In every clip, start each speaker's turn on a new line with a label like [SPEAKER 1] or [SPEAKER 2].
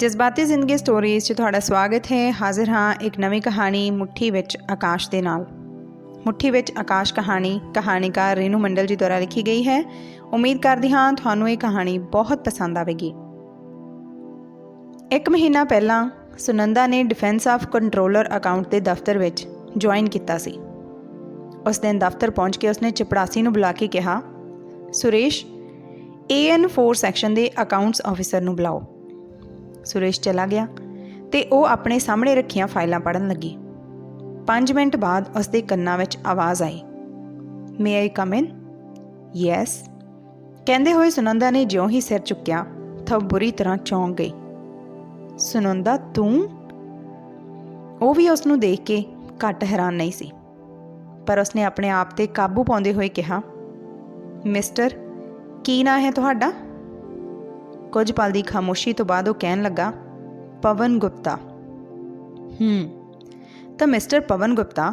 [SPEAKER 1] ਜਜ਼ਬਾਤੀ ਜ਼ਿੰਦਗੀ ਸਟੋਰੀਜ਼ 'ਚ ਤੁਹਾਡਾ ਸਵਾਗਤ ਹੈ। ਹਾਜ਼ਰ ਹਾਂ ਇੱਕ ਨਵੀਂ ਕਹਾਣੀ ਮੁੱਠੀ ਵਿੱਚ ਆਕਾਸ਼ ਦੇ ਨਾਲ। ਮੁੱਠੀ ਵਿੱਚ ਆਕਾਸ਼ ਕਹਾਣੀ, ਕਹਾਣੀਕਾਰ ਰੇਨੂ ਮੰਡਲ ਜੀ ਦੁਆਰਾ ਲਿਖੀ ਗਈ ਹੈ। ਉਮੀਦ ਕਰਦੀ ਹਾਂ ਤੁਹਾਨੂੰ ਇਹ ਕਹਾਣੀ ਬਹੁਤ ਪਸੰਦ ਆਵੇਗੀ। ਇੱਕ ਮਹੀਨਾ ਪਹਿਲਾਂ ਸੁਨੰਦਾ ਨੇ ਡਿਫੈਂਸ ਆਫ ਕੰਟਰੋਲਰ ਅਕਾਊਂਟ ਦੇ ਦਫ਼ਤਰ ਵਿੱਚ ਜੁਆਇਨ ਕੀਤਾ ਸੀ। ਉਸ ਦਿਨ ਦਫ਼ਤਰ ਪਹੁੰਚ ਕੇ ਉਸਨੇ ਚਪੜਾਸੀ ਨੂੰ ਬੁਲਾ ਕੇ ਕਿਹਾ, ਸੁਰੇਸ਼ AN4 ਸੈਕਸ਼ਨ ਦੇ ਅਕਾਊਂਟਸ ਆਫੀਸਰ ਨੂੰ ਬੁਲਾਓ। ਸੁਰੇਸ਼ ਚਲਾ ਗਿਆ ਤੇ ਉਹ ਆਪਣੇ ਸਾਹਮਣੇ ਰੱਖੀਆਂ ਫਾਈਲਾਂ ਪੜ੍ਹਨ ਲੱਗੀ। 5 ਮਿੰਟ ਬਾਅਦ ਉਸ ਦੇ ਕੰਨਾਂ ਵਿੱਚ ਆਵਾਜ਼ ਆਈ। ਮੇ ਆਈ ਕਮ ਇਨ ਯੈਸ ਕਹਿੰਦੇ ਹੋਏ ਸੁਨੰਦਾ ਨੇ ਜਿਉਂ ਹੀ ਸਿਰ ਚੁੱਕਿਆ, ਤਾਂ ਉਹ ਬੁਰੀ ਤਰ੍ਹਾਂ ਚੌਂਕ ਗਈ। ਸੁਨੰਦਾ, ਤੂੰ? ਉਹ ਵੀ ਉਸ ਨੂੰ ਦੇਖ ਕੇ ਘੱਟ ਹੈਰਾਨ ਨਹੀਂ ਸੀ। ਪਰ ਉਸਨੇ ਆਪਣੇ ਆਪ ਤੇ ਕਾਬੂ ਪਾਉਂਦੇ ਹੋਏ ਕਿਹਾ ਮਿਸਟਰ ਕੀ ਨਾਂ ਹੈ ਤੁਹਾਡਾ? ਕੁਝ ਪਲ ਦੀ ਖਾਮੋਸ਼ੀ ਤੋਂ ਬਾਅਦ ਉਹ ਕਹਿਣ ਲੱਗਾ, ਪਵਨ ਗੁਪਤਾ। ਹੂੰ, ਤਾਂ ਮਿਸਟਰ ਪਵਨ ਗੁਪਤਾ,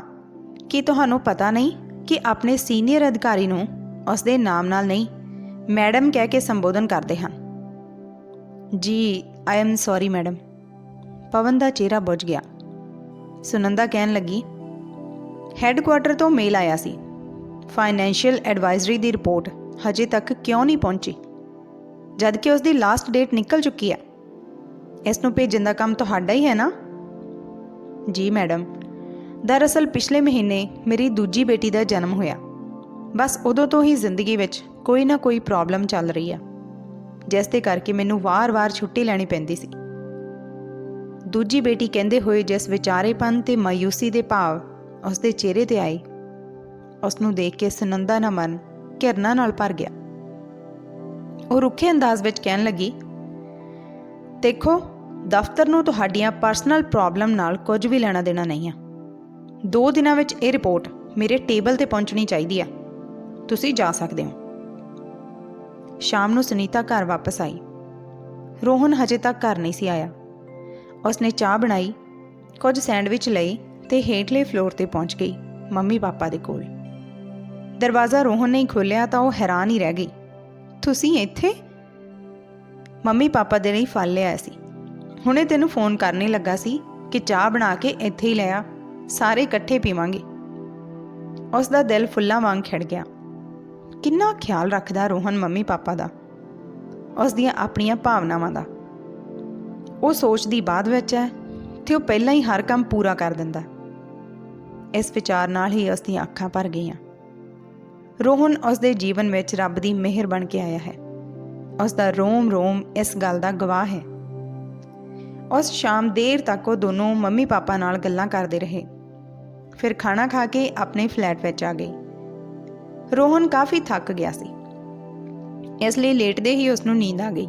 [SPEAKER 1] ਕੀ ਤੁਹਾਨੂੰ ਪਤਾ ਨਹੀਂ ਕਿ ਆਪਣੇ ਸੀਨੀਅਰ ਅਧਿਕਾਰੀ ਨੂੰ ਉਸ ਦੇ ਨਾਮ ਨਾਲ ਨਹੀਂ, ਮੈਡਮ ਕਹਿ ਕੇ ਸੰਬੋਧਨ ਕਰਦੇ ਹਨ? ਜੀ, I am sorry, madam. Pawan ਦਾ ਚਿਹਰਾ ਬੁਝ ਗਿਆ। ਸੁਨੰਦਾ ਕਹਿਣ ਲੱਗੀ, ਹੈੱਡਕੁਆਟਰ ਤੋਂ ਮੇਲ ਆਇਆ ਸੀ। ਫਾਈਨੈਂਸ਼ੀਅਲ ਐਡਵਾਈਜ਼ਰੀ ਦੀ ਰਿਪੋਰਟ ਹਜੇ ਤੱਕ ਕਿਉਂ ਨਹੀਂ ਪਹੁੰਚੀ? ਜਦਕਿ ਉਸ ਦੀ ਲਾਸਟ ਡੇਟ ਨਿਕਲ ਚੁੱਕੀ ਹੈ। ਇਸ ਨੂੰ ਭੇਜਣ ਦਾ ਕੰਮ ਤੁਹਾਡਾ ਹੀ ਹੈ ਨਾ? ਜੀ ਮੈਡਮ ਦਰਅਸਲ ਪਿਛਲੇ ਮਹੀਨੇ ਮੇਰੀ ਦੂਜੀ ਬੇਟੀ ਦਾ ਜਨਮ ਹੋਇਆ। ਬਸ ਉਦੋਂ ਤੋਂ ਹੀ ਜ਼ਿੰਦਗੀ ਵਿੱਚ ਕੋਈ ਨਾ ਕੋਈ ਪ੍ਰੋਬਲਮ ਚੱਲ ਰਹੀ ਹੈ। ਜਿਸ ਦੇ ਕਰਕੇ ਮੈਨੂੰ ਵਾਰ-ਵਾਰ ਛੁੱਟੀ ਲੈਣੀ ਪੈਂਦੀ ਸੀ। ਦੂਜੀ ਬੇਟੀ ਕਹਿੰਦੇ ਹੋਏ ਜਿਸ ਵਿਚਾਰੇਪਨ ਤੇ ਮਾਇੂਸੀ ਦੇ ਭਾਵ ਉਸ ਦੇ ਚਿਹਰੇ ਤੇ ਆਏ। ਉਸ ਨੂੰ ਦੇਖ ਕੇ ਸੁਨੰਦਾ ਦਾ ਮਨ ਘਿਰਨਾ ਨਾਲ ਭਰ ਗਿਆ। ਉਹ ਰੁੱਖੇ ਅੰਦਾਜ਼ ਵਿੱਚ ਕਹਿਣ ਲੱਗੀ, ਦੇਖੋ, ਦਫ਼ਤਰ ਨੂੰ ਤੁਹਾਡੀਆਂ ਪਰਸਨਲ ਪ੍ਰੋਬਲਮ ਨਾਲ ਕੁਝ ਵੀ ਲੈਣਾ ਦੇਣਾ ਨਹੀਂ ਆ। ਦੋ ਦਿਨਾਂ ਵਿੱਚ ਇਹ ਰਿਪੋਰਟ ਮੇਰੇ ਟੇਬਲ ਤੇ ਪਹੁੰਚਣੀ ਚਾਹੀਦੀ ਆ। ਤੁਸੀਂ ਜਾ ਸਕਦੇ ਹੋ। ਸ਼ਾਮ ਨੂੰ ਸੁਨੀਤਾ ਘਰ ਵਾਪਸ ਆਈ। ਰੋਹਨ ਹਜੇ ਤੱਕ ਘਰ ਨਹੀਂ ਸੀ ਆਇਆ। ਉਸਨੇ ਚਾਹ ਬਣਾਈ, ਕੁਝ ਸੈਂਡਵਿਚ ਲਈ ਤੇ ਹੇਠਲੇ ਫਲੋਰ ਤੇ ਪਹੁੰਚ ਗਈ ਮੰਮੀ ਪਾਪਾ ਦੇ ਕੋਲ। ਦਰਵਾਜ਼ਾ ਰੋਹਨ ਨੇ ਖੋਲ੍ਹਿਆ ਤਾਂ ਉਹ ਹੈਰਾਨ ਹੀ ਰਹਿ ਗਈ। ਤੁਸੀਂ ਇੱਥੇ? ਮੰਮੀ ਪਾਪਾ ਦੇ ਲਈ ਫਲ ਲਿਆਇਆ ਸੀ। ਹੁਣੇ ਤੈਨੂੰ ਫੋਨ ਕਰਨੇ ਲੱਗਾ ਸੀ ਕਿ ਚਾਹ ਬਣਾ ਕੇ ਇੱਥੇ ਹੀ ਲੈ ਆ। ਸਾਰੇ ਇਕੱਠੇ ਪੀਵਾਂਗੇ। ਉਸ ਦਾ ਦਿਲ ਫੁੱਲਾਂ ਵਾਂਗ ਖਿੜ ਗਿਆ। ਕਿੰਨਾ ਖਿਆਲ ਰੱਖਦਾ ਰੋਹਨ ਮੰਮੀ ਪਾਪਾ ਦਾ। ਉਸ ਦੀਆਂ ਆਪਣੀਆਂ ਭਾਵਨਾਵਾਂ ਦਾ। ਉਹ ਸੋਚਦੀ ਬਾਅਦ ਵਿੱਚ ਹੈ ਤੇ ਉਹ ਪਹਿਲਾਂ ਹੀ ਹਰ ਕੰਮ ਪੂਰਾ ਕਰ ਦਿੰਦਾ। ਇਸ ਵਿਚਾਰ ਨਾਲ ਹੀ ਉਸ ਦੀਆਂ ਅੱਖਾਂ ਭਰ ਗਈਆਂ। ਰੋਹਨ ਉਸ ਦੇ ਜੀਵਨ ਵਿੱਚ ਰੱਬ ਦੀ ਮਿਹਰ ਬਣ ਕੇ ਆਇਆ ਹੈ। ਉਸ ਦਾ ਰੋਮ ਰੋਮ ਇਸ ਗੱਲ ਦਾ ਗਵਾਹ ਹੈ। ਉਸ ਸ਼ਾਮ ਦੇਰ ਤੱਕ ਉਹ ਦੋਨੋਂ ਮੰਮੀ ਪਾਪਾ ਨਾਲ ਗੱਲਾਂ ਕਰਦੇ ਰਹੇ। ਫਿਰ ਖਾਣਾ ਖਾ ਕੇ ਆਪਣੇ ਫਲੈਟ ਵਿੱਚ ਆ ਗਈ। ਰੋਹਨ ਕਾਫੀ ਥੱਕ ਗਿਆ ਸੀ। ਇਸ ਲਈ ਲੇਟਦੇ ਹੀ ਉਸ ਨੂੰ ਨੀਂਦ ਆ ਗਈ।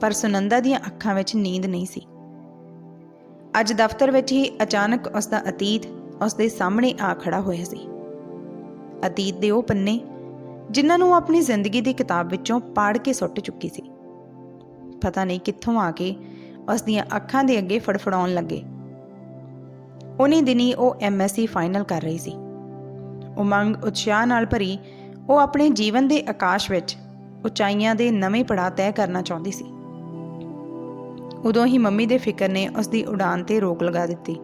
[SPEAKER 1] ਪਰ ਸੁਨੰਦਾ ਦੀਆਂ ਅੱਖਾਂ ਵਿੱਚ ਨੀਂਦ ਨਹੀਂ ਸੀ। ਅੱਜ ਦਫ਼ਤਰ ਵਿੱਚ ਹੀ ਅਚਾਨਕ ਉਸ ਦਾ ਅਤੀਤ ਉਸ ਦੇ ਸਾਹਮਣੇ ਆ ਖੜਾ ਹੋਇਆ ਸੀ। ਅਤੀਤ ਦੇ ਉਹ ਪੰਨੇ, ਜਿਨ੍ਹਾਂ ਨੂੰ ਆਪਣੀ ਜ਼ਿੰਦਗੀ ਦੀ ਕਿਤਾਬ ਵਿੱਚੋਂ ਪਾੜ ਕੇ ਸੁੱਟ ਚੁੱਕੀ ਸੀ। ਪਤਾ ਨਹੀਂ ਕਿੱਥੋਂ ਆ ਕੇ ਉਸ ਦੀਆਂ ਅੱਖਾਂ ਦੇ ਅੱਗੇ ਫੜਫੜਾਉਣ ਲੱਗੇ। ਉਨੀ ਦਿਨੀ ਉਹ ਐਮਐਸਸੀ ਫਾਈਨਲ ਕਰ ਰਹੀ ਸੀ। ਉਮੰਗ ਉਤਸ਼ਾਹ ਨਾਲ ਭਰੀ ਉਹ ਆਪਣੇ ਜੀਵਨ ਦੇ ਆਕਾਸ਼ ਵਿੱਚ ਉਚਾਈਆਂ ਦੇ ਨਵੇਂ ਪੜਾਅ ਤੈਅ ਕਰਨਾ ਚਾਹੁੰਦੀ ਸੀ। ਉਦੋਂ ਹੀ ਮੰਮੀ ਦੇ ਫਿਕਰ ਨੇ ਉਸ ਦੀ ਉਡਾਨ ਤੇ ਰੋਕ ਲਗਾ ਦਿੱਤੀ।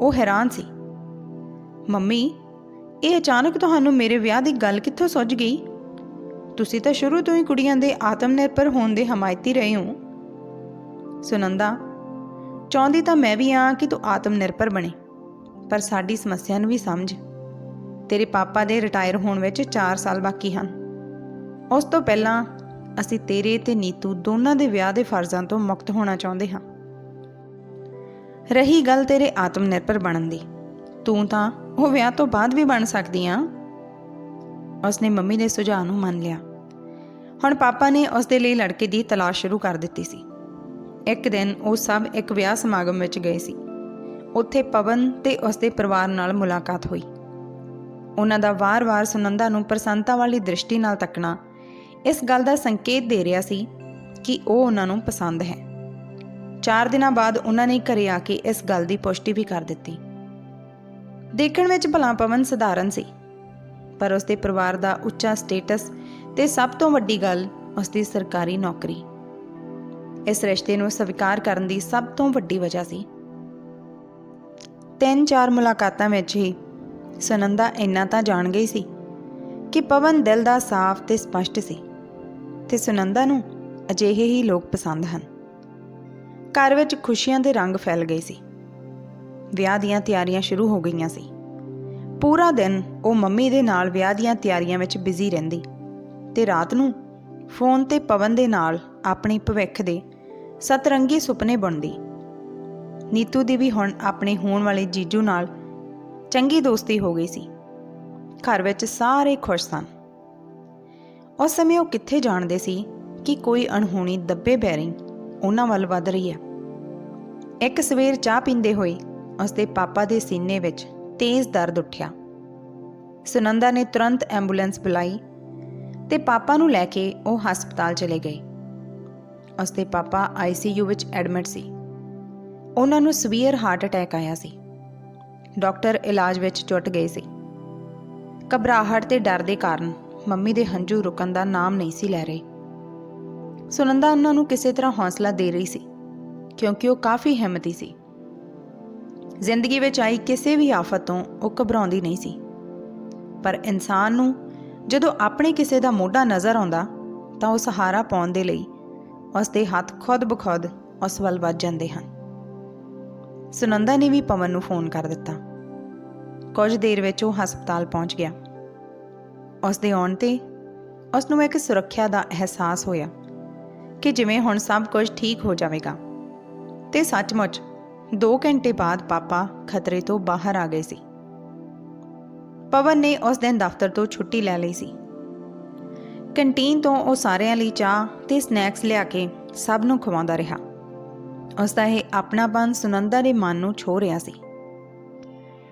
[SPEAKER 1] ਉਹ ਹੈਰਾਨ ਸੀ। ਮੰਮੀ ਇਹ ਅਚਾਨਕ ਤੁਹਾਨੂੰ ਮੇਰੇ ਵਿਆਹ ਦੀ ਗੱਲ ਕਿੱਥੋਂ ਸੁੱਝ ਗਈ? ਤੁਸੀਂ ਤਾਂ ਸ਼ੁਰੂ ਤੋਂ ਹੀ ਕੁੜੀਆਂ ਦੇ ਆਤਮ ਨਿਰਭਰ ਹੋਣ ਦੇ ਹਮਾਇਤੀ ਰਹੇ ਹੋ। ਸੁਨੰਦਾ, ਚਾਹੁੰਦੀ ਤਾਂ ਮੈਂ ਵੀ ਆ ਕਿ ਤੂੰ ਆਤਮ ਨਿਰਭਰ ਬਣੇ, ਪਰ ਸਾਡੀ ਸਮੱਸਿਆ ਨੂੰ ਵੀ ਸਮਝ। ਤੇਰੇ ਪਾਪਾ ਦੇ ਰਿਟਾਇਰ ਹੋਣ ਵਿੱਚ 4 ਸਾਲ ਬਾਕੀ ਹਨ। ਉਸ ਤੋਂ ਪਹਿਲਾਂ ਅਸੀਂ ਤੇਰੇ ਤੇ ਨੀਤੂ ਦੋਨਾਂ ਦੇ ਵਿਆਹ ਦੇ ਫਰਜ਼ਾਂ ਤੋਂ ਮੁਕਤ ਹੋਣਾ ਚਾਹੁੰਦੇ ਹਾਂ। ਰਹੀ ਗੱਲ ਤੇਰੇ ਆਤਮ ਨਿਰਭਰ ਬਣਨ ਦੀ। ਤੂੰ ਤਾਂ ਉਹ ਵਿਆਹ ਤੋਂ ਬਾਅਦ ਵੀ ਬਣ ਸਕਦੀ ਆ ਉਸਨੇ ਮੰਮੀ ਦੇ ਸੁਝਾਅ ਨੂੰ ਮੰਨ ਲਿਆ। ਹੁਣ ਪਾਪਾ ਨੇ ਉਸ ਦੇ ਲਈ ਲੜਕੇ ਦੀ ਤਲਾਸ਼ ਸ਼ੁਰੂ ਕਰ ਦਿੱਤੀ ਸੀ। ਇੱਕ ਦਿਨ ਉਹ ਸਭ ਇੱਕ ਵਿਆਹ ਸਮਾਗਮ ਵਿੱਚ ਗਏ ਸੀ। ਉੱਥੇ ਪਵਨ ਤੇ ਉਸ ਦੇ ਪਰਿਵਾਰ ਨਾਲ ਮੁਲਾਕਾਤ ਹੋਈ। ਉਹਨਾਂ ਦਾ ਵਾਰ-ਵਾਰ ਸੁਨੰਦਾ ਨੂੰ ਪ੍ਰਸੰਨਤਾ ਵਾਲੀ ਦ੍ਰਿਸ਼ਟੀ ਨਾਲ ਤੱਕਣਾ ਇਸ ਗੱਲ ਦਾ ਸੰਕੇਤ ਦੇ ਰਿਹਾ ਸੀ ਕਿ ਉਹ ਉਹਨਾਂ ਨੂੰ ਪਸੰਦ ਹੈ। 4 ਦਿਨਾਂ ਬਾਅਦ ਉਹਨਾਂ ਨੇ ਘਰੇ ਆ ਕੇ ਇਸ ਗੱਲ ਦੀ ਪੁਸ਼ਟੀ ਵੀ ਕਰ ਦਿੱਤੀ। ਦੇਖਣ ਵਿੱਚ ਭਲਾ ਪਵਨ ਸਧਾਰਨ ਸੀ, ਪਰ ਉਸ ਦੇ ਪਰਿਵਾਰ ਦਾ ਉੱਚਾ ਸਟੇਟਸ ਤੇ ਸਭ ਤੋਂ ਵੱਡੀ ਗੱਲ ਉਸ ਦੀ ਸਰਕਾਰੀ ਨੌਕਰੀ। ਇਸ ਰਿਸ਼ਤੇ ਨੂੰ ਸਵੀਕਾਰ ਕਰਨ ਦੀ ਸਭ ਤੋਂ ਵੱਡੀ ਵਜ੍ਹਾ ਸੀ। ਤਿੰਨ ਚਾਰ ਮੁਲਾਕਾਤਾਂ ਵਿੱਚ ਹੀ ਸੁਨੰਦਾ ਇੰਨਾ ਤਾਂ ਜਾਣ ਗਈ ਸੀ ਕਿ ਪਵਨ ਦਿਲ ਦਾ ਸਾਫ਼ ਤੇ ਸਪਸ਼ਟ ਸੀ ਤੇ ਸੁਨੰਦਾ ਨੂੰ ਅਜਿਹੇ ਹੀ ਲੋਕ ਪਸੰਦ ਹਨ। ਘਰ ਵਿੱਚ ਖੁਸ਼ੀਆਂ ਦੇ ਰੰਗ ਫੈਲ ਗਏ ਸੀ। ਵਿਆਹ ਦੀਆਂ ਤਿਆਰੀਆਂ ਸ਼ੁਰੂ ਹੋ ਗਈਆਂ ਸੀ। ਪੂਰਾ ਦਿਨ ਉਹ ਮੰਮੀ ਦੇ ਨਾਲ ਵਿਆਹ ਦੀਆਂ ਤਿਆਰੀਆਂ ਵਿੱਚ ਬਿਜ਼ੀ ਰਹਿੰਦੀ ਤੇ ਰਾਤ ਨੂੰ ਫੋਨ ਤੇ ਪਵਨ ਦੇ ਨਾਲ ਆਪਣੇ ਭਵਿੱਖ ਦੇ ਸਤਰੰਗੀ ਸੁਪਨੇ ਬੁਣਦੀ। ਨੀਤੂ ਦੀ ਵੀ ਹੁਣ ਆਪਣੇ ਹੋਣ ਵਾਲੇ ਜੀਜੂ ਨਾਲ ਚੰਗੀ ਦੋਸਤੀ ਹੋ ਗਈ ਸੀ। ਘਰ ਵਿੱਚ ਸਾਰੇ ਖੁਸ਼ ਸਨ। ਉਸ ਸਮੇਂ ਉਹ ਕਿੱਥੇ ਜਾਣਦੇ ਸੀ ਕਿ ਕੋਈ ਅਣਹੋਣੀ ਦੱਬੇ ਬੈਰਿੰਗ ਉਹਨਾਂ ਵੱਲ ਵੱਧ ਰਹੀ ਹੈ। ਇੱਕ ਸਵੇਰ ਚਾਹ ਪੀਂਦੇ ਹੋਏ ਉਸਦੇ ਪਾਪਾ ਦੇ ਸੀਨੇ ਵਿੱਚ ਤੇਜ਼ ਦਰਦ ਉੱਠਿਆ। ਸੁਨੰਦਾ ਨੇ ਤੁਰੰਤ ਐਂਬੂਲੈਂਸ ਬੁਲਾਈ ਤੇ ਪਾਪਾ ਨੂੰ ਲੈ ਕੇ ਉਹ ਹਸਪਤਾਲ ਚਲੇ ਗਏ। ਉਸਦੇ ਪਾਪਾ ਆਈਸੀਯੂ ਵਿੱਚ ਐਡਮਿਟ ਸੀ। ਉਹਨਾਂ ਨੂੰ ਸਵੀਅਰ ਹਾਰਟ ਅਟੈਕ ਆਇਆ ਸੀ। ਡਾਕਟਰ ਇਲਾਜ ਵਿੱਚ ਜੁਟ ਗਏ ਸੀ। ਘਬਰਾਹਟ ਤੇ ਡਰ ਦੇ ਕਾਰਨ ਮੰਮੀ ਦੇ ਹੰਝੂ ਰੁਕਣ ਦਾ ਨਾਮ ਨਹੀਂ ਸੀ ਲੈ ਰਹੇ। ਸੁਨੰਦਾ ਉਹਨਾਂ ਨੂੰ ਕਿਸੇ ਤਰ੍ਹਾਂ ਹੌਸਲਾ ਦੇ ਰਹੀ ਸੀ, ਕਿਉਂਕਿ ਉਹ ਕਾਫੀ ਹਿੰਮਤੀ ਸੀ। ਜ਼ਿੰਦਗੀ ਵਿੱਚ ਆਈ ਕਿਸੇ ਵੀ ਆਫਤ ਤੋਂ ਉਹ ਘਬਰਾਉਂਦੀ ਨਹੀਂ ਸੀ। ਪਰ ਇਨਸਾਨ ਨੂੰ ਜਦੋਂ ਆਪਣੇ ਕਿਸੇ ਦਾ ਮੋਢਾ ਨਜ਼ਰ ਆਉਂਦਾ, ਤਾਂ ਉਹ ਸਹਾਰਾ ਪਾਉਣ ਦੇ ਲਈ ਉਸ ਦੇ ਹੱਥ ਖੁਦ ਬਖੁਦ ਉਸ ਵੱਲ ਵੱਜ ਜਾਂਦੇ ਹਨ। ਸੁਨੰਦਾ ਨੇ ਵੀ ਪਵਨ ਨੂੰ ਫੋਨ ਕਰ ਦਿੱਤਾ। ਕੁਝ ਦੇਰ ਵਿੱਚ ਉਹ ਹਸਪਤਾਲ ਪਹੁੰਚ ਗਿਆ। ਉਸ ਦੇ ਆਉਣ ਤੇ ਉਸ ਨੂੰ ਇੱਕ ਸੁਰੱਖਿਆ ਦਾ ਅਹਿਸਾਸ ਹੋਇਆ ਕਿ ਜਿਵੇਂ ਹੁਣ ਸਭ ਕੁਝ ਠੀਕ ਹੋ ਜਾਵੇਗਾ। ਤੇ ਸੱਚਮੁੱਚ 2 ਘੰਟੇ ਬਾਅਦ ਪਾਪਾ ਖਤਰੇ ਤੋਂ ਬਾਹਰ ਆ ਗਏ ਸੀ। ਪਵਨ ਨੇ ਉਸ ਦਿਨ ਦਫ਼ਤਰ ਤੋਂ ਛੁੱਟੀ ਲੈ ਲਈ ਸੀ। ਕੰਟੀਨ ਤੋਂ ਉਹ ਸਾਰਿਆਂ ਲਈ ਚਾਹ ਤੇ ਸਨੈਕਸ ਲਿਆ ਕੇ ਸਭ ਨੂੰ ਖਵਾਉਂਦਾ ਰਿਹਾ। ਉਸ ਦਾ ਇਹ ਆਪਣਾਪਨ ਸੁਨੰਦਾ ਦੇ ਮਨ ਨੂੰ ਛੋ ਰਿਹਾ ਸੀ।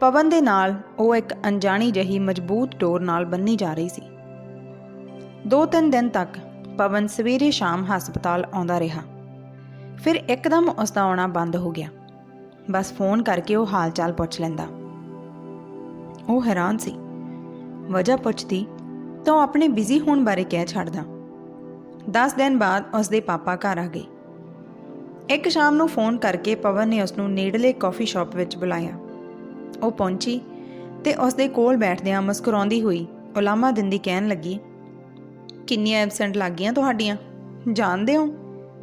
[SPEAKER 1] ਪਵਨ ਦੇ ਨਾਲ ਉਹ ਇੱਕ ਅਣਜਾਣੀ ਜਹੀ ਮਜ਼ਬੂਤ ਡੋਰ ਨਾਲ ਬੰਨੀ ਜਾ ਰਹੀ ਸੀ। ਦੋ ਤਿੰਨ ਦਿਨ ਤੱਕ ਪਵਨ ਸਵੇਰੇ ਸ਼ਾਮ ਹਸਪਤਾਲ ਆਉਂਦਾ ਰਿਹਾ। ਫਿਰ ਇੱਕਦਮ ਉਸ ਦਾ ਆਉਣਾ ਬੰਦ ਹੋ ਗਿਆ। ਬਸ ਫੋਨ ਕਰਕੇ ਉਹ ਹਾਲ ਚਾਲ ਪੁੱਛ ਲੈਂਦਾ। ਉਹ ਹੈਰਾਨ ਸੀ। ਵਜ੍ਹਾ ਪੁੱਛਦੀ, ਤਾਂ ਉਹ ਆਪਣੇ ਬਿਜ਼ੀ ਹੋਣ ਬਾਰੇ ਕਹਿ ਛੱਡਦਾ। 10 ਦਿਨ ਬਾਅਦ ਉਸਦੇ ਪਾਪਾ ਘਰ ਆ ਗਏ। ਇੱਕ ਸ਼ਾਮ ਨੂੰ ਫੋਨ ਕਰਕੇ ਪਵਨ ਨੇ ਉਸ ਨੂੰ ਨੇੜਲੇ ਕਾਫੀ ਸ਼ਾਪ ਵਿੱਚ ਬੁਲਾਇਆ। ਉਹ ਪਹੁੰਚੀ ਤੇ ਉਸ ਦੇ ਕੋਲ ਬੈਠਦਿਆਂ ਮੁਸਕਰਾਉਂਦੀ ਹੋਈ ਉਲਾਮਾ ਦਿੰਦੀ ਕਹਿਣ ਲੱਗੀ, ਕਿੰਨੀਆਂ ਐਬਸੈਂਟ ਲੱਗ ਗਈਆਂ ਤੁਹਾਡੀਆਂ? ਜਾਣਦੇ ਹੋ?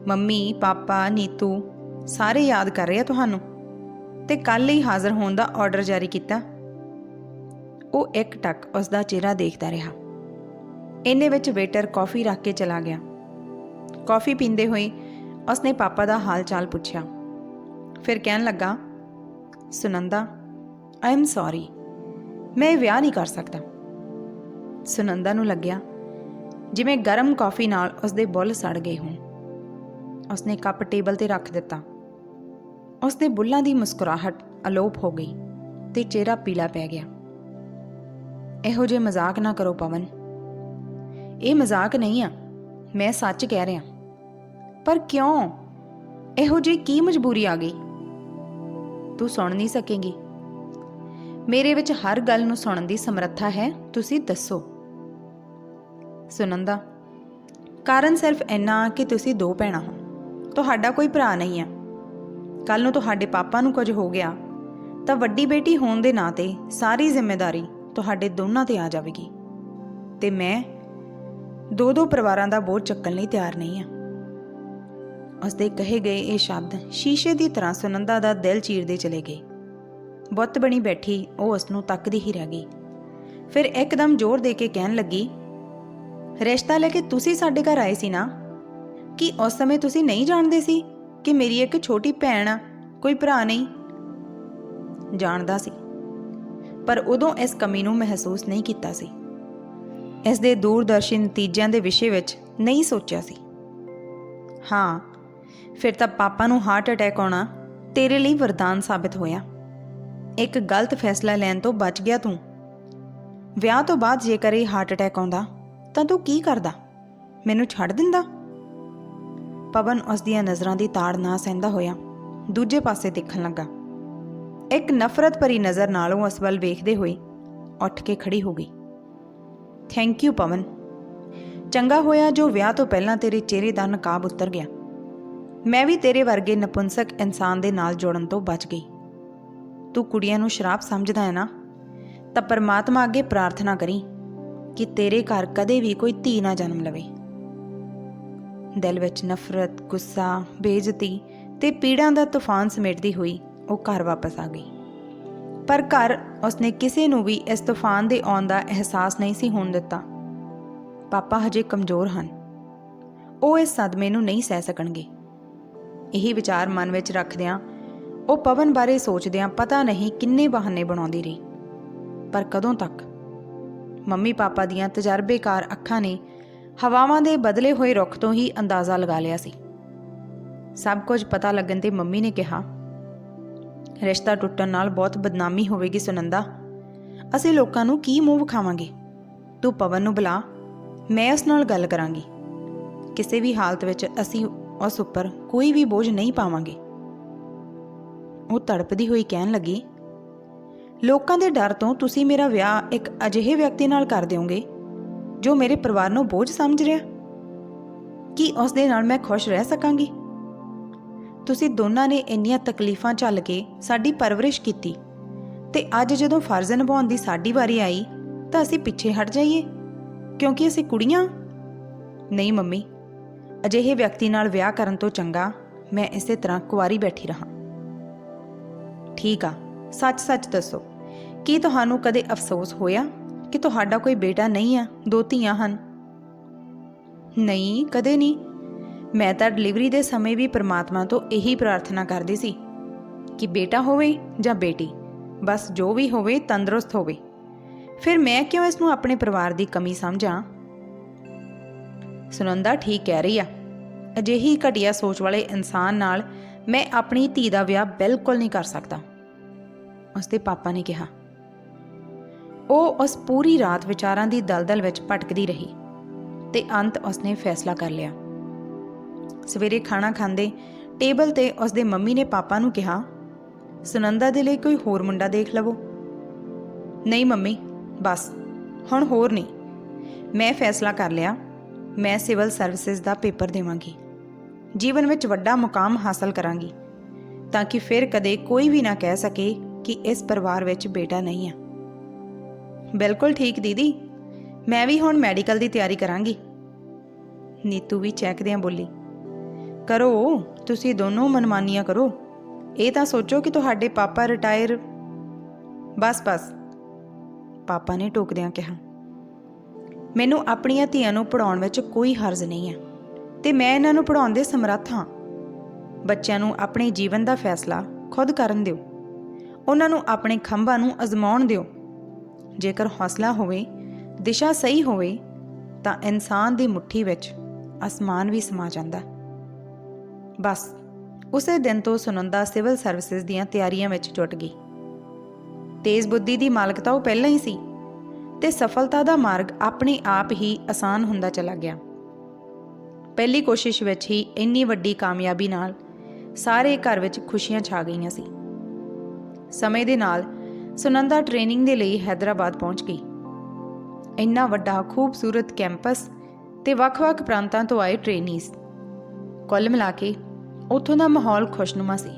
[SPEAKER 1] ਮੰਮੀ, ਪਾਪਾ, ਨੀਤੂ, ਸਾਰੇ ਯਾਦ ਕਰ ਰਹੇ ਆ ਤੁਹਾਨੂੰ? ਤੇ ਕੱਲ ਹੀ ਹਾਜ਼ਰ ਹੋਣ ਦਾ ਆਰਡਰ ਜਾਰੀ ਕੀਤਾ। ਉਹ ਇੱਕ ਟੱਕ ਉਸ ਦਾ ਚਿਹਰਾ ਦੇਖਦਾ ਰਿਹਾ। ਇੰਨੇ ਵਿੱਚ ਵੇਟਰ ਕਾਫੀ ਰੱਖ ਕੇ ਚਲਾ ਗਿਆ। ਕਾਫੀ ਪੀਂਦੇ ਹੋਏ ਉਸਨੇ ਪਾਪਾ ਦਾ ਹਾਲ ਚਾਲ ਪੁੱਛਿਆ। ਫਿਰ ਕਹਿਣ ਲੱਗਾ, ਸੁਨੰਦਾ ਆਈ ਐਮ ਸੌਰੀ ਮੈਂ ਵਿਆਹ ਨਹੀਂ ਕਰ ਸਕਦਾ। ਸੁਨੰਦਾ ਨੂੰ ਲੱਗਿਆ, ਜਿਵੇਂ ਗਰਮ ਕਾਫੀ ਨਾਲ ਉਸਦੇ ਬੁੱਲ ਸੜ ਗਏ ਹੋਣ। ਉਸਨੇ ਕੱਪ ਟੇਬਲ ਤੇ ਰੱਖ ਦਿੱਤਾ। ਉਸਦੇ ਬੁੱਲਾਂ ਦੀ ਮੁਸਕਰਾਹਟ ਅਲੋਪ ਹੋ ਗਈ ਤੇ ਚਿਹਰਾ ਪੀਲਾ ਪੈ ਗਿਆ। ਇਹੋ ਜਿਹੇ ਮਜ਼ਾਕ ਨਾ ਕਰੋ ਪਵਨ। ਇਹ ਮਜ਼ਾਕ ਨਹੀਂ ਆ, ਮੈਂ ਸੱਚ ਕਹਿ ਰਿਹਾ। ਪਰ ਕਿਉਂ? ਇਹੋ ਜਿਹੀ ਕੀ ਮਜਬੂਰੀ ਆ ਗਈ? ਤੂੰ ਸੁਣ ਨਹੀਂ ਸਕੇਂਗੀ। ਮੇਰੇ ਵਿੱਚ ਹਰ ਗੱਲ ਨੂੰ ਸੁਣਨ ਦੀ ਸਮਰੱਥਾ ਹੈ, ਤੁਸੀਂ ਦੱਸੋ। ਸੁਨੰਦਾ, ਕਾਰਨ ਸਿਰਫ ਇੰਨਾ ਕਿ ਤੁਸੀਂ ਦੋ ਭੈਣਾਂ ਹੋ। ਤੁਹਾਡਾ ਕੋਈ ਭਰਾ ਨਹੀਂ ਆ। ਕੱਲ ਨੂੰ ਤੁਹਾਡੇ ਪਾਪਾ ਨੂੰ ਕੁਝ ਹੋ ਗਿਆ, ਤਾਂ ਵੱਡੀ ਬੇਟੀ ਹੋਣ ਦੇ ਨਾਤੇ ਸਾਰੀ ਜ਼ਿੰਮੇਵਾਰੀ ਤੁਹਾਡੇ ਦੋਨਾਂ ਤੇ ਆ ਜਾਵੇਗੀ। ਤੇ ਮੈਂ ਦੋ ਦੋ ਪਰਿਵਾਰਾਂ ਦਾ ਬੋਝ ਚੱਕਣ ਲਈ ਤਿਆਰ ਨਹੀਂ ਆ ਉਸਦੇ ਕਹੇ ਗਏ ਇਹ ਸ਼ਬਦ ਸ਼ੀਸ਼ੇ ਦੀ ਤਰ੍ਹਾਂ ਸੁਨੰਦਾ ਦਾ ਦਿਲ ਚੀਰਦੇ ਚਲੇ ਗਏ। ਬੁੱਤ ਬਣੀ ਬੈਠੀ ਉਹ ਉਸ ਨੂੰ ਤੱਕਦੀ ਹੀ ਰਹਿ ਗਈ। ਫਿਰ ਇੱਕਦਮ ਜ਼ੋਰ ਦੇ ਕੇ ਕਹਿਣ ਲੱਗੀ, ਰਿਸ਼ਤਾ ਲੈ ਕੇ ਤੁਸੀਂ ਸਾਡੇ ਘਰ ਆਏ ਸੀ ਨਾ? ਕੀ ਉਸ ਸਮੇਂ ਤੁਸੀਂ ਨਹੀਂ ਜਾਣਦੇ ਸੀ? ਕਿ ਮੇਰੀ ਇੱਕ ਛੋਟੀ ਭੈਣ ਆ, ਕੋਈ ਭਰਾ ਨਹੀਂ। ਜਾਣਦਾ ਸੀ, ਪਰ ਉਦੋਂ ਇਸ ਕਮੀ ਨੂੰ ਮਹਿਸੂਸ ਨਹੀਂ ਕੀਤਾ ਸੀ। ਇਸ ਦੇ ਦੂਰਦਰਸ਼ੀ ਨਤੀਜਿਆਂ ਦੇ ਵਿਸ਼ੇ ਵਿੱਚ ਨਹੀਂ ਸੋਚਿਆ ਸੀ। ਹਾਂ, ਫਿਰ ਤਾਂ ਪਾਪਾ ਨੂੰ ਹਾਰਟ ਅਟੈਕ ਆਉਣਾ ਤੇਰੇ ਲਈ ਵਰਦਾਨ ਸਾਬਿਤ ਹੋਇਆ। ਇੱਕ ਗਲਤ ਫੈਸਲਾ ਲੈਣ ਤੋਂ ਬਚ ਗਿਆ ਤੂੰ। ਵਿਆਹ ਤੋਂ ਬਾਅਦ ਜੇਕਰ ਇਹ ਹਾਰਟ ਅਟੈਕ ਆਉਂਦਾ, ਤਾਂ ਤੂੰ ਕੀ ਕਰਦਾ? ਮੈਨੂੰ ਛੱਡ ਦਿੰਦਾ? ਪਵਨ ਉਸ ਦੀਆਂ ਨਜ਼ਰਾਂ ਦੀ ਤਾੜ ਨਾ ਸਹਿੰਦਾ ਹੋਇਆ। ਦੂਜੇ ਪਾਸੇ ਦੇਖਣ ਲੱਗਾ। ਇੱਕ ਨਫ਼ਰਤ ਭਰੀ ਨਜ਼ਰ ਨਾਲ ਉਹ ਉਸ ਵੱਲ ਵੇਖਦੇ ਹੋਏ ਉੱਠ ਕੇ ਖੜੀ ਹੋ ਗਈ। Thank you Pawan. ਚੰਗਾ ਹੋਇਆ ਜੋ ਵਿਆਹ ਤੋਂ ਪਹਿਲਾਂ ਤੇਰੇ ਚਿਹਰੇ ਦਾ ਨਕਾਬ ਉਤਰ ਗਿਆ। ਮੈਂ ਵੀ ਤੇਰੇ ਵਰਗੇ ਨਪੁੰਸਕ ਇਨਸਾਨ ਦੇ ਨਾਲ ਜੁੜਨ ਤੋਂ ਬਚ ਗਈ। ਤੂੰ ਕੁੜੀਆਂ ਨੂੰ ਸ਼ਰਾਪ ਸਮਝਦਾ ਹੈ ਨਾ? ਤਾਂ ਪਰਮਾਤਮਾ ਅੱਗੇ ਪ੍ਰਾਰਥਨਾ ਕਰੀ ਕਿ ਤੇਰੇ ਘਰ ਕਦੇ ਵੀ ਕੋਈ ਧੀ ਨਾ ਜਨਮ ਲਵੇ। ਦਿਲ ਵਿੱਚ ਨਫ਼ਰਤ, ਗੁੱਸਾ, ਬੇਇੱਜ਼ਤੀ ਤੇ ਪੀੜਾਂ ਦਾ ਤੂਫਾਨ ਸਮੇਟਦੀ ਹੋਈ ਉਹ ਘਰ ਵਾਪਸ ਆ ਗਈ। ਪਰ ਘਰ ਉਸਨੇ ਕਿਸੇ ਨੂੰ ਵੀ ਇਸ ਤੂਫਾਨ ਦੇ ਆਉਣ ਦਾ ਅਹਿਸਾਸ ਨਹੀਂ ਸੀ ਹੋਣ ਦਿੱਤਾ। ਪਾਪਾ ਹਜੇ ਕਮਜ਼ੋਰ ਹਨ। ਉਹ ਇਸ ਸਦਮੇ ਨੂੰ ਨਹੀਂ ਸਹਿ ਸਕਣਗੇ। ਇਹੀ ਵਿਚਾਰ ਮਨ ਵਿੱਚ ਰੱਖਦਿਆਂ ਉਹ ਪਵਨ ਬਾਰੇ ਸੋਚਦਿਆਂ ਪਤਾ ਨਹੀਂ ਕਿੰਨੇ ਬਹਾਨੇ ਬਣਾਉਂਦੀ ਰਹੀ। ਪਰ ਕਦੋਂ ਤੱਕ? ਮੰਮੀ ਪਾਪਾ ਦੀਆਂ ਤਜਰਬੇਕਾਰ ਅੱਖਾਂ ਨੇ ਹਵਾਵਾਂ ਦੇ ਬਦਲੇ ਹੋਏ ਰੁੱਖ ਤੋਂ ਹੀ ਅੰਦਾਜ਼ਾ ਲਗਾ ਲਿਆ ਸੀ। ਸਭ ਕੁਝ ਪਤਾ ਲੱਗਣ ਤੇ ਮੰਮੀ ਨੇ ਕਿਹਾ, ਰਿਸ਼ਤਾ ਟੁੱਟਣ ਨਾਲ ਬਹੁਤ ਬਦਨਾਮੀ ਹੋਵੇਗੀ ਸੁਨੰਦਾ। ਅਸੀਂ ਲੋਕਾਂ ਨੂੰ ਕੀ ਮੂੰਹ ਵਿਖਾਵਾਂਗੇ? ਤੂੰ ਪਵਨ ਨੂੰ ਬੁਲਾ, ਮੈਂ ਉਸ ਨਾਲ ਗੱਲ ਕਰਾਂਗੀ। ਕਿਸੇ ਵੀ ਹਾਲਤ ਵਿੱਚ ਅਸੀਂ ਉਸ ਉੱਪਰ ਕੋਈ ਵੀ ਬੋਝ ਨਹੀਂ ਪਾਵਾਂਗੇ। ਉਹ ਤੜਪਦੀ ਹੋਈ ਕਹਿਣ ਲੱਗੀ, ਲੋਕਾਂ ਦੇ ਡਰ ਤੋਂ ਤੁਸੀਂ ਮੇਰਾ ਵਿਆਹ ਇੱਕ ਅਜਿਹੇ ਵਿਅਕਤੀ ਨਾਲ ਕਰ ਦਿਓਗੇ ਜੋ ਮੇਰੇ ਪਰਿਵਾਰ ਨੂੰ ਬੋਝ ਸਮਝ ਰਿਹਾ? ਕੀ ਉਸ ਦੇ ਨਾਲ ਮੈਂ ਖੁਸ਼ ਰਹਿ ਸਕਾਂਗੀ? ਤੁਸੀਂ ਦੋਨਾਂ ਨੇ ਇੰਨੀਆਂ ਤਕਲੀਫਾਂ ਝੱਲ ਕੇ ਸਾਡੀ ਪਰਵਰਿਸ਼ ਕੀਤੀ ਤੇ ਅੱਜ ਜਦੋਂ ਫਰਜ਼ ਨਿਭਾਉਣ ਦੀ ਸਾਡੀ ਵਾਰੀ ਆਈ, ਤਾਂ ਅਸੀਂ ਪਿੱਛੇ ਹਟ ਜਾਈਏ, ਕਿਉਂਕਿ ਅਸੀਂ ਕੁੜੀਆਂ। ਨਹੀਂ ਮੰਮੀ, ਅਜਿਹੇ ਵਿਅਕਤੀ ਨਾਲ ਵਿਆਹ ਕਰਨ ਤੋਂ ਚੰਗਾ ਮੈਂ ਇਸੇ ਤਰ੍ਹਾਂ ਕੁਆਰੀ ਬੈਠੀ ਰਹਾ। ਠੀਕ ਆ, ਸੱਚ-ਸੱਚ ਦੱਸੋ, ਕੀ ਤੁਹਾਨੂੰ ਕਦੇ ਅਫਸੋਸ ਹੋਇਆ? ਕਿ ਤੁਹਾਡਾ ਕੋਈ ਬੇਟਾ ਨਹੀਂ ਆ, ਦੋ ਧੀਆਂ ਹਨ। ਨਹੀਂ, ਕਦੇ ਨਹੀਂ। ਮੈਂ ਤਾਂ ਡਿਲੀਵਰੀ ਦੇ ਸਮੇਂ ਵੀ ਪ੍ਰਮਾਤਮਾ ਤੋਂ ਇਹੀ ਪ੍ਰਾਰਥਨਾ ਕਰਦੀ ਸੀ ਕਿ ਬੇਟਾ ਹੋਵੇ ਜਾਂ ਬੇਟੀ, ਬਸ ਜੋ ਵੀ ਹੋਵੇ, ਤੰਦਰੁਸਤ ਹੋਵੇ। ਫਿਰ ਮੈਂ ਕਿਉਂ ਇਸ ਨੂੰ ਆਪਣੇ ਪਰਿਵਾਰ ਦੀ ਕਮੀ ਸਮਝਾਂ? ਸੁਨੰਦਾ ਠੀਕ ਕਹਿ ਰਹੀ ਆ। ਅਜਿਹੀ ਘਟੀਆ ਸੋਚ ਵਾਲੇ ਇਨਸਾਨ ਨਾਲ ਮੈਂ ਆਪਣੀ ਧੀ ਦਾ ਵਿਆਹ ਬਿਲਕੁਲ ਨਹੀਂ ਕਰ ਸਕਦਾ, ਉਸਦੇ ਪਾਪਾ ਨੇ ਕਿਹਾ। ਉਹ ਉਸ ਪੂਰੀ ਰਾਤ ਵਿਚਾਰਾਂ ਦੀ ਦਲਦਲ ਵਿੱਚ ਭਟਕਦੀ ਰਹੀ ਤੇ ਅੰਤ ਉਸਨੇ ਫੈਸਲਾ ਕਰ ਲਿਆ। ਸਵੇਰੇ ਖਾਣਾ ਖਾਂਦੇ ਟੇਬਲ ਤੇ ਉਸਦੇ ਮੰਮੀ ਨੇ ਪਾਪਾ ਨੂੰ ਕਿਹਾ, ਸੁਨੰਦਾ ਦੇ ਲਈ ਕੋਈ ਹੋਰ ਮੁੰਡਾ ਦੇਖ ਲਵੋ। ਨਹੀਂ ਮੰਮੀ, ਬਸ, ਹੁਣ ਹੋਰ ਨਹੀਂ। ਮੈਂ ਫੈਸਲਾ ਕਰ ਲਿਆ, ਮੈਂ ਸਿਵਲ ਸਰਵਿਸਿਜ਼ ਦਾ ਪੇਪਰ ਦੇਵਾਂਗੀ। ਜੀਵਨ ਵਿੱਚ ਵੱਡਾ ਮੁਕਾਮ ਹਾਸਲ ਕਰਾਂਗੀ, ਤਾਂ ਕਿ ਫਿਰ ਕਦੇ ਕੋਈ ਵੀ ਨਾ ਕਹਿ ਸਕੇ ਕਿ ਇਸ ਪਰਿਵਾਰ ਵਿੱਚ ਬੇਟਾ ਨਹੀਂ ਹੈ ਬਿਲਕੁਲ ਠੀਕ, ਦੀਦੀ। ਮੈਂ ਵੀ ਹੁਣ ਮੈਡੀਕਲ ਦੀ ਤਿਆਰੀ ਕਰਾਂਗੀ। ਨੀਤੂ ਵੀ ਚੈੱਕਦਿਆਂ ਬੋਲੀ, ਕਰੋ, ਤੁਸੀਂ ਦੋਨੋਂ ਮਨਮਾਨੀਆਂ ਕਰੋ। ਇਹ ਤਾਂ ਸੋਚੋ ਕਿ ਤੁਹਾਡੇ ਪਾਪਾ ਰਿਟਾਇਰ ਬਸ ਬਸ। ਪਾਪਾ ਨੇ ਟੋਕਦਿਆਂ ਕਿਹਾ, ਮੈਨੂੰ ਆਪਣੀਆਂ ਧੀਆਂ ਨੂੰ ਪੜਾਉਣ ਵਿੱਚ ਕੋਈ ਹਰਜ਼ ਨਹੀਂ ਹੈ ਤੇ ਮੈਂ ਇਹਨਾਂ ਨੂੰ ਪੜਾਉਣ ਦੇ ਸਮਰੱਥ ਹਾਂ। ਬੱਚਿਆਂ ਨੂੰ ਆਪਣੇ ਜੀਵਨ ਦਾ ਫੈਸਲਾ ਖੁਦ ਕਰਨ ਦਿਓ। ਉਹਨਾਂ ਨੂੰ ਆਪਣੇ ਖੰਭਾਂ ਨੂੰ ਅਜ਼ਮਾਉਣ ਦਿਓ। ਜੇਕਰ ਹੌਸਲਾ ਹੋਵੇ, ਦਿਸ਼ਾ ਸਹੀ ਹੋਵੇ, ਤਾਂ ਇਨਸਾਨ ਦੀ ਮੁਠੀ ਵਿੱਚ ਅਸਮਾਨ ਵੀ ਸਮਾ ਜਾਂਦਾ। ਬਸ, ਉਸੇ ਦਿਨ ਤੋਂ ਸੁਨੰਦਾ ਸਿਵਲ ਸਰਵਿਸਿਜ਼ ਦੀਆਂ ਤਿਆਰੀਆਂ ਵਿੱਚ ਜੁਟ ਗਈ। ਤੇਜ਼ ਬੁੱਧੀ ਦੀ ਮਾਲਕ ਤਾਂ ਉਹ ਪਹਿਲਾਂ ਹੀ ਸੀ ਤੇ ਸਫਲਤਾ ਦਾ ਮਾਰਗ ਆਪਣੇ ਆਪ ਹੀ ਆਸਾਨ ਹੁੰਦਾ ਚਲਾ ਗਿਆ। ਪਹਿਲੀ ਕੋਸ਼ਿਸ਼ ਵਿੱਚ ਹੀ ਇੰਨੀ ਵੱਡੀ ਕਾਮਯਾਬੀ ਨਾਲ ਸਾਰੇ ਘਰ ਵਿੱਚ ਖੁਸ਼ੀਆਂ ਛਾ ਗਈਆਂ ਸੀ। ਸਮੇਂ ਦੇ ਨਾਲ ਸੁਨੰਦਾ ਟ੍ਰੇਨਿੰਗ ਦੇ ਲਈ ਹైదరాబాద్ ਪਹੁੰਚ ਗਈ। ਇੰਨਾ ਵੱਡਾ, ਖੂਬਸੂਰਤ ਕੈਂਪਸ ਤੇ ਵੱਖ-ਵੱਖ ਪ੍ਰਾਂਤਾਂ ਤੋਂ ਆਏ ਟ੍ਰੇਨੀਸ ਕੁੱਲ ਮਿਲਾ ਕੇ ਉੱਥੋਂ ਦਾ ਮਾਹੌਲ ਖੁਸ਼ਨੁਮਾ ਸੀ।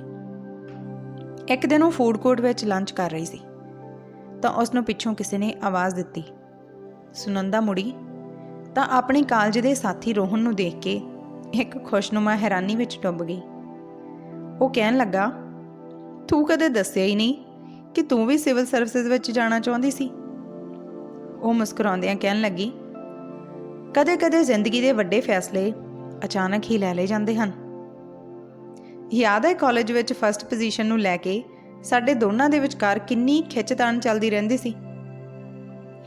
[SPEAKER 1] ਇੱਕ ਦਿਨ ਉਹ ਫੂਡ ਕੋਰਟ ਵਿੱਚ ਲੰਚ ਕਰ ਰਹੀ ਸੀ। ਤਾਂ ਉਸ ਨੂੰ ਪਿੱਛੋਂ ਕਿਸੇ ਨੇ ਆਵਾਜ਼ ਦਿੱਤੀ। ਸੁਨੰਦਾ ਮੁੜੀ, ਤਾਂ ਆਪਣੇ ਕਾਲਜ ਦੇ ਸਾਥੀ ਰੋਹਨ ਨੂੰ ਦੇਖ ਕੇ ਇੱਕ ਖੁਸ਼ਨੁਮਾ ਹੈਰਾਨੀ ਵਿੱਚ ਡੁੱਬ ਗਈ। ਉਹ ਕਹਿਣ ਲੱਗਾ, ਤੂੰ ਕਦੇ ਦੱਸਿਆ ਹੀ ਨਹੀਂ ਕਿ ਤੂੰ ਵੀ ਸਿਵਲ ਸਰਵਿਸਿਜ਼ ਵਿੱਚ ਜਾਣਾ ਚਾਹੁੰਦੀ ਸੀ? ਉਹ ਮੁਸਕਰਾਉਂਦਿਆਂ ਕਹਿਣ ਲੱਗੀ, ਕਦੇ-ਕਦੇ ਜ਼ਿੰਦਗੀ ਦੇ ਵੱਡੇ ਫੈਸਲੇ ਅਚਾਨਕ ਹੀ ਲੈ ਲਏ ਜਾਂਦੇ ਹਨ। ਯਾਦ ਹੈ ਕਾਲਜ ਵਿੱਚ ਫਰਸਟ ਪੋਜੀਸ਼ਨ ਨੂੰ ਲੈ ਕੇ ਸਾਡੇ ਦੋਨਾਂ ਦੇ ਵਿਚਕਾਰ ਕਿੰਨੀ ਖਿੱਚਤਾਣ ਚੱਲਦੀ ਰਹਿੰਦੀ ਸੀ?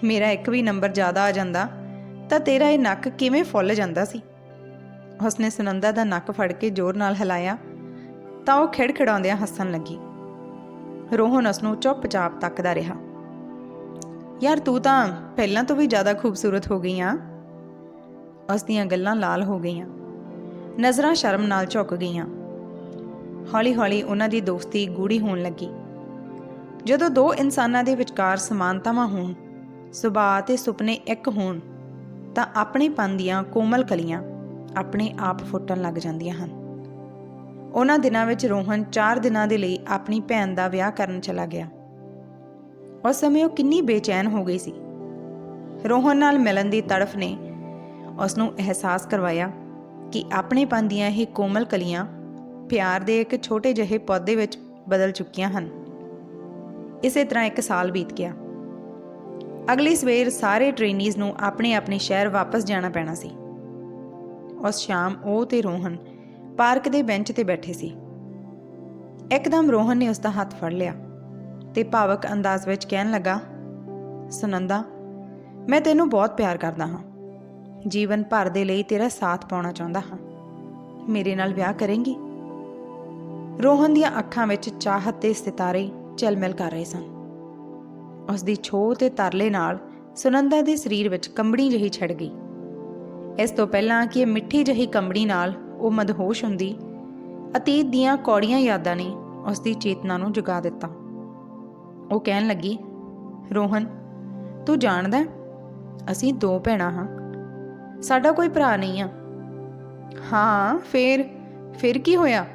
[SPEAKER 1] ਮੇਰਾ ਇੱਕ ਵੀ ਨੰਬਰ ਜ਼ਿਆਦਾ ਆ ਜਾਂਦਾ ਤਾਂ ਤੇਰਾ ਇਹ ਨੱਕ ਕਿਵੇਂ ਫੁੱਲ ਜਾਂਦਾ ਸੀ? ਉਸਨੇ ਸੁਨੰਦਾ ਦਾ ਨੱਕ ਫੜ ਕੇ ਜ਼ੋਰ ਨਾਲ ਹਿਲਾਇਆ ਤਾਂ ਉਹ ਖਿੜਖਿੜਾਉਂਦਿਆਂ ਹੱਸਣ ਲੱਗੀ। ਰੋਹਨ ਉਸ ਨੂੰ ਚੁੱਪਚਾਪ ਤੱਕਦਾ ਰਿਹਾ। ਯਾਰ ਤੂੰ ਤਾਂ ਪਹਿਲਾਂ ਤੋਂ ਵੀ ਜ਼ਿਆਦਾ ਖੂਬਸੂਰਤ ਹੋ ਗਈ ਆ। ਉਸ ਦੀਆਂ ਗੱਲਾਂ ਲਾਲ ਹੋ ਗਈਆਂ। ਨਜ਼ਰਾਂ ਸ਼ਰਮ ਨਾਲ ਝੁਕ ਗਈਆਂ। ਹੌਲੀ-ਹੌਲੀ ਉਹਨਾਂ ਦੀ ਦੋਸਤੀ ਗੂੜੀ ਹੋਣ ਲੱਗੀ। ਜਦੋਂ ਦੋ ਇਨਸਾਨਾਂ ਦੇ ਵਿਚਕਾਰ ਸਮਾਨਤਾਵਾਂ ਹੋਣ, ਸੁਭਾਅ ਤੇ ਸੁਪਨੇ ਇੱਕ ਹੋਣ, ਤਾਂ ਆਪਣੇ ਪਨ ਦੀਆਂ ਕੋਮਲ ਕਲੀਆਂ ਆਪਣੇ ਆਪ ਫੁੱਟਣ ਲੱਗ ਜਾਂਦੀਆਂ ਹਨ। ਉਹਨਾਂ ਦਿਨਾਂ ਵਿੱਚ ਰੋਹਨ 4 ਦਿਨਾਂ ਦੇ ਲਈ ਆਪਣੀ ਭੈਣ ਦਾ ਵਿਆਹ ਕਰਨ ਚਲਾ ਗਿਆ। ਉਸ ਸਮੇਂ ਉਹ ਕਿੰਨੀ ਬੇਚੈਨ ਹੋ ਗਈ ਸੀ। ਰੋਹਨ ਨਾਲ ਮਿਲਣ ਦੀ ਤੜਫ ਨੇ ਉਸ ਨੂੰ ਅਹਿਸਾਸ ਕਰਵਾਇਆ ਕਿ ਆਪਣੇਪਨ ਦੀਆਂ ਇਹ ਕੋਮਲ ਕਲੀਆਂ ਪਿਆਰ ਦੇ ਇੱਕ ਛੋਟੇ ਜਿਹੇ ਪੌਦੇ ਵਿੱਚ ਬਦਲ ਚੁੱਕੀਆਂ ਹਨ। ਇਸੇ ਤਰ੍ਹਾਂ ਇੱਕ ਸਾਲ ਬੀਤ ਗਿਆ। ਅਗਲੀ ਸਵੇਰ ਸਾਰੇ ਟ੍ਰੇਨੀਜ਼ ਨੂੰ ਆਪਣੇ ਆਪਣੇ ਸ਼ਹਿਰ ਵਾਪਸ ਜਾਣਾ ਪੈਣਾ ਸੀ। ਉਸ ਸ਼ਾਮ ਉਹ ਤੇ ਰੋਹਨ ਪਾਰਕ ਦੇ ਬੈਂਚ ਤੇ ਬੈਠੇ ਸੀ। ਇੱਕਦਮ ਰੋਹਨ ਨੇ ਉਸ ਦਾ ਹੱਥ ਫੜ ਲਿਆ ਤੇ ਭਾਵਕ ਅੰਦਾਜ਼ ਵਿੱਚ ਕਹਿਣ ਲੱਗਾ, ਸੁਨੰਦਾ, ਮੈਂ ਤੈਨੂੰ ਬਹੁਤ ਪਿਆਰ ਕਰਦਾ ਹਾਂ। ਜੀਵਨ ਭਰ ਦੇ ਲਈ ਤੇਰਾ ਸਾਥ ਪਾਉਣਾ ਚਾਹੁੰਦਾ ਹਾਂ। ਮੇਰੇ ਨਾਲ ਵਿਆਹ ਕਰੇਂਗੀ? ਰੋਹਨ ਦੀਆਂ ਅੱਖਾਂ ਵਿੱਚ ਚਾਹਤ ਤੇ ਸਿਤਾਰੇ ਝਲਮਲ ਕਰ ਰਹੇ ਸਨ। ਉਸ ਦੀ ਛੋਹ ਤੇ ਤਰਲੇ ਨਾਲ ਸੁਨੰਦਾ ਦੇ ਸਰੀਰ ਵਿੱਚ ਕੰਬੜੀ ਜਿਹੀ ਛੜ ਗਈ। ਇਸ ਤੋਂ ਪਹਿਲਾਂ ਕਿ ਇਹ ਮਿੱਠੀ ਜਿਹੀ ਕੰਬੜੀ ਨਾਲ ਉਹ ਮਦਹੋਸ਼ ਹੁੰਦੀ ਅਤੀਤ ਦੀਆਂ ਕੌੜੀਆਂ ਯਾਦਾਂ ਨੇ ਉਸ ਦੀ ਚੇਤਨਾ ਨੂੰ ਜਗਾ ਦਿੱਤਾ। ਉਹ ਕਹਿਣ ਲੱਗੀ ਰੋਹਨ ਤੂੰ ਜਾਣਦਾ ਅਸੀਂ ਦੋ ਭੈਣਾਂ ਹਾਂ। ਸਾਡਾ ਕੋਈ ਭਰਾ ਨਹੀਂ ਆ। ਹਾਂ ਫੇਰ ਫਿਰ ਕੀ ਹੋਇਆ?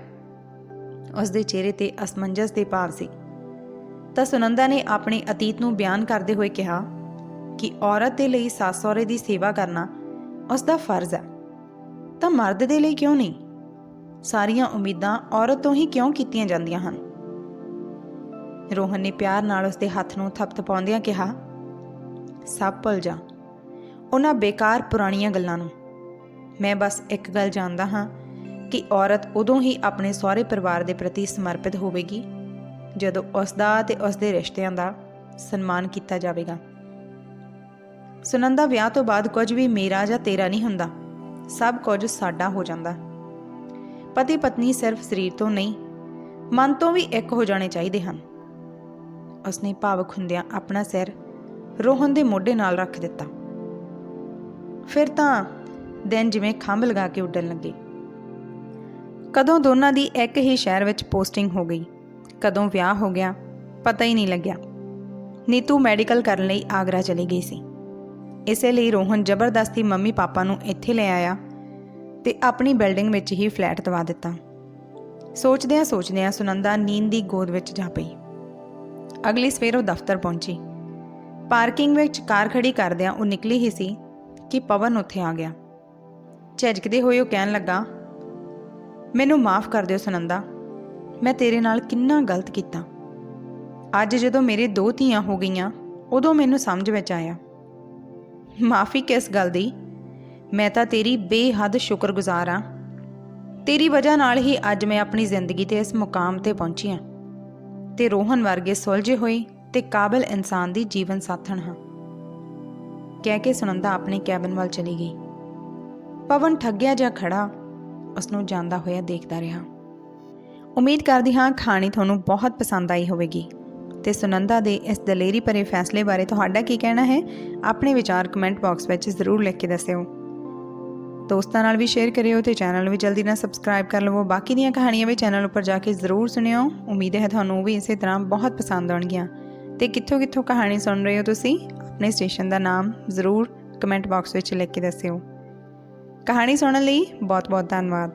[SPEAKER 1] ਉਸ ਦੇ ਚਿਹਰੇ ਤੇ ਅਸਮੰਜਸ ਦੇ ਭਾਵ ਸੀ। ਤਾਂ ਸੁਨੰਦਾ ਨੇ ਆਪਣੇ ਅਤੀਤ ਨੂੰ ਬਿਆਨ ਕਰਦੇ ਹੋਏ ਕਿਹਾ ਕਿ ਔਰਤ ਦੇ ਲਈ ਸੱਸ ਸਹੁਰੇ ਦੀ ਸੇਵਾ ਕਰਨਾ ਉਸ ਦਾ ਫਰਜ਼ ਹੈ। ਤਾਂ ਮਰਦ ਦੇ ਲਈ ਕਿਉਂ ਨਹੀਂ? ਸਾਰੀਆਂ ਉਮੀਦਾਂ ਔਰਤ ਤੋਂ ਹੀ ਕਿਉਂ ਕੀਤੀਆਂ ਜਾਂਦੀਆਂ ਹਨ? ਰੋਹਨ ਨੇ ਪਿਆਰ ਨਾਲ ਉਸਦੇ ਹੱਥ ਨੂੰ ਥਪਥਪਾਉਂਦਿਆਂ ਕਿਹਾ, ਸਭ ਭੁੱਲ ਜਾ। ਉਹਨਾਂ ਬੇਕਾਰ ਪੁਰਾਣੀਆਂ ਗੱਲਾਂ ਨੂੰ। ਮੈਂ ਬਸ ਇੱਕ ਗੱਲ ਜਾਣਦਾ ਹਾਂ ਕਿ ਔਰਤ ਉਦੋਂ ਹੀ ਆਪਣੇ ਸਹੁਰੇ ਪਰਿਵਾਰ ਦੇ ਪ੍ਰਤੀ ਸਮਰਪਿਤ ਹੋਵੇਗੀ, ਜਦੋਂ ਉਸ ਦਾ ਤੇ ਉਸ ਦੇ ਰਿਸ਼ਤਿਆਂ ਦਾ ਸਨਮਾਨ ਕੀਤਾ ਜਾਵੇਗਾ। ਸੁਨੰਦਾ ਵਿਆਹ ਤੋਂ ਬਾਅਦ ਕੁਝ ਵੀ ਮੇਰਾ ਜਾਂ ਤੇਰਾ ਨਹੀਂ ਹੁੰਦਾ। ਸਭ ਕੁਝ ਸਾਡਾ ਹੋ ਜਾਂਦਾ। ਪਤੀ ਪਤਨੀ ਸਿਰਫ ਸਰੀਰ ਤੋਂ ਨਹੀਂ, ਮਨ ਤੋਂ ਵੀ ਇੱਕ ਹੋ ਜਾਣੇ ਚਾਹੀਦੇ ਹਨ। ਉਸਨੇ ਭਾਵਕ ਹੁੰਦਿਆਂ ਆਪਣਾ ਸਿਰ ਰੋਹਨ ਦੇ ਮੋਢੇ ਨਾਲ ਰੱਖ ਦਿੱਤਾ। ਫਿਰ ਤਾਂ ਦਿਨ ਜਿਵੇਂ ਖੰਭ ਲਗਾ ਕੇ ਉੱਡਣ ਲੱਗੇ। ਕਦੋਂ ਦੋਨਾਂ ਦੀ ਇੱਕ ਹੀ ਸ਼ਹਿਰ ਵਿੱਚ ਪੋਸਟਿੰਗ ਹੋ ਗਈ, ਕਦੋਂ ਵਿਆਹ ਹੋ ਗਿਆ, ਪਤਾ ਹੀ ਨਹੀਂ ਲੱਗਿਆ। ਨੀਤੂ ਮੈਡੀਕਲ ਕਰਨ ਲਈ ਆਗਰਾ ਚਲੀ ਗਈ ਸੀ। ਇਸੇ ਲਈ ਰੋਹਨ ਜ਼ਬਰਦਸਤੀ ਮੰਮੀ ਪਾਪਾ ਨੂੰ ਇੱਥੇ ਲੈ ਆਇਆ ਤੇ ਆਪਣੀ ਬਿਲਡਿੰਗ ਵਿੱਚ ਹੀ ਫਲੈਟ ਦਵਾ ਦਿੱਤਾ। ਸੋਚਦਿਆਂ ਸੋਚਦਿਆਂ ਸੁਨੰਦਾ ਨੀਂਦ ਦੀ ਗੋਦ ਵਿੱਚ ਜਾ ਪਈ। ਅਗਲੀ ਸਵੇਰ ਉਹ ਦਫ਼ਤਰ ਪਹੁੰਚੀ। ਪਾਰਕਿੰਗ ਵਿੱਚ ਕਾਰ ਖੜੀ ਕਰਦਿਆਂ ਉਹ ਨਿਕਲੀ ਹੀ ਸੀ ਕਿ ਪਵਨ ਉੱਥੇ ਆ ਗਿਆ। ਝਿਜਕਦੇ ਹੋਏ ਉਹ ਕਹਿਣ ਲੱਗਾ, ਮੈਨੂੰ ਮਾਫ ਕਰ ਦਿਓ ਸੁਨੰਦਾ, ਮੈਂ ਤੇਰੇ ਨਾਲ ਕਿੰਨਾ ਗਲਤ ਕੀਤਾ। ਅੱਜ ਜਦੋਂ ਮੇਰੇ ਦੋ ਧੀਆਂ ਹੋ ਗਈਆਂ, ਉਦੋਂ ਮੈਨੂੰ ਸਮਝ ਵਿੱਚ ਆਇਆ। ਮਾਫੀ ਕਿਸ ਗੱਲ ਦੀ? ਮੈਂ ਤਾਂ ਤੇਰੀ ਬੇਹੱਦ ਸ਼ੁਕਰਗੁਜ਼ਾਰ ਹਾਂ। ਤੇਰੀ ਵਜ੍ਹਾ ਨਾਲ ਹੀ ਅੱਜ ਮੈਂ ਆਪਣੀ ਜ਼ਿੰਦਗੀ ਤੇ ਇਸ ਮੁਕਾਮ ਤੇ ਪਹੁੰਚੀ ਹਾਂ। ਤੇ ਰੋਹਨ ਵਰਗੇ ਸੁਲਝੇ ਹੋਏ ਤੇ ਕਾਬਿਲ ਇਨਸਾਨ ਦੀ ਜੀਵਨ ਸਾਥਣ ਹਾਂ। ਕਹਿ ਕੇ ਸੁਨੰਦਾ ਆਪਣੇ ਕੈਬਨ ਵੱਲ ਚਲੀ ਗਈ। ਪਵਨ ਠੱਗਿਆ ਜਾਂ ਖੜਾ ਉਸ ਨੂੰ ਜਾਂਦਾ ਹੋਇਆ ਦੇਖਦਾ ਰਿਹਾ। ਉਮੀਦ ਕਰਦੀ ਹਾਂ ਕਹਾਣੀ ਤੁਹਾਨੂੰ ਬਹੁਤ ਪਸੰਦ ਆਈ ਹੋਵੇਗੀ। ਤੇ ਸੁਨੰਦਾ ਦੇ ਇਸ ਦਲੇਰੀ ਭਰੇ ਫੈਸਲੇ ਬਾਰੇ ਤੁਹਾਡਾ ਕੀ ਕਹਿਣਾ ਹੈ? ਆਪਣੇ ਵਿਚਾਰ ਕਮੈਂਟ ਬਾਕਸ ਵਿੱਚ ਜ਼ਰੂਰ ਲਿਖ ਕੇ ਦੱਸਿਓ। ਦੋਸਤਾਂ ਨਾਲ ਵੀ ਸ਼ੇਅਰ ਕਰਿਓ ਤੇ ਚੈਨਲ ਨੂੰ ਵੀ ਜਲਦੀ ਨਾਲ ਸਬਸਕ੍ਰਾਈਬ ਕਰ ਲਵੋ। ਬਾਕੀ ਦੀਆਂ ਕਹਾਣੀਆਂ ਵੀ ਚੈਨਲ ਉੱਪਰ ਜਾ ਕੇ ਜ਼ਰੂਰ ਸੁਣਿਓ। ਉਮੀਦ ਹੈ ਤੁਹਾਨੂੰ ਵੀ ਇਸੇ ਤਰ੍ਹਾਂ ਬਹੁਤ ਪਸੰਦ ਆਉਣਗੀਆਂ। ਤੇ ਕਿੱਥੋਂ ਕਿੱਥੋਂ ਕਹਾਣੀ ਸੁਣ ਰਹੇ ਹੋ ਤੁਸੀਂ? ਆਪਣੇ ਸਟੇਸ਼ਨ ਦਾ ਨਾਮ ਜ਼ਰੂਰ ਕਮੈਂਟ ਬਾਕਸ ਵਿੱਚ ਲਿਖ ਕੇ ਦੱਸਿਓ। ਕਹਾਣੀ ਸੁਣਨ ਲਈ ਬਹੁਤ ਬਹੁਤ ਧੰਨਵਾਦ।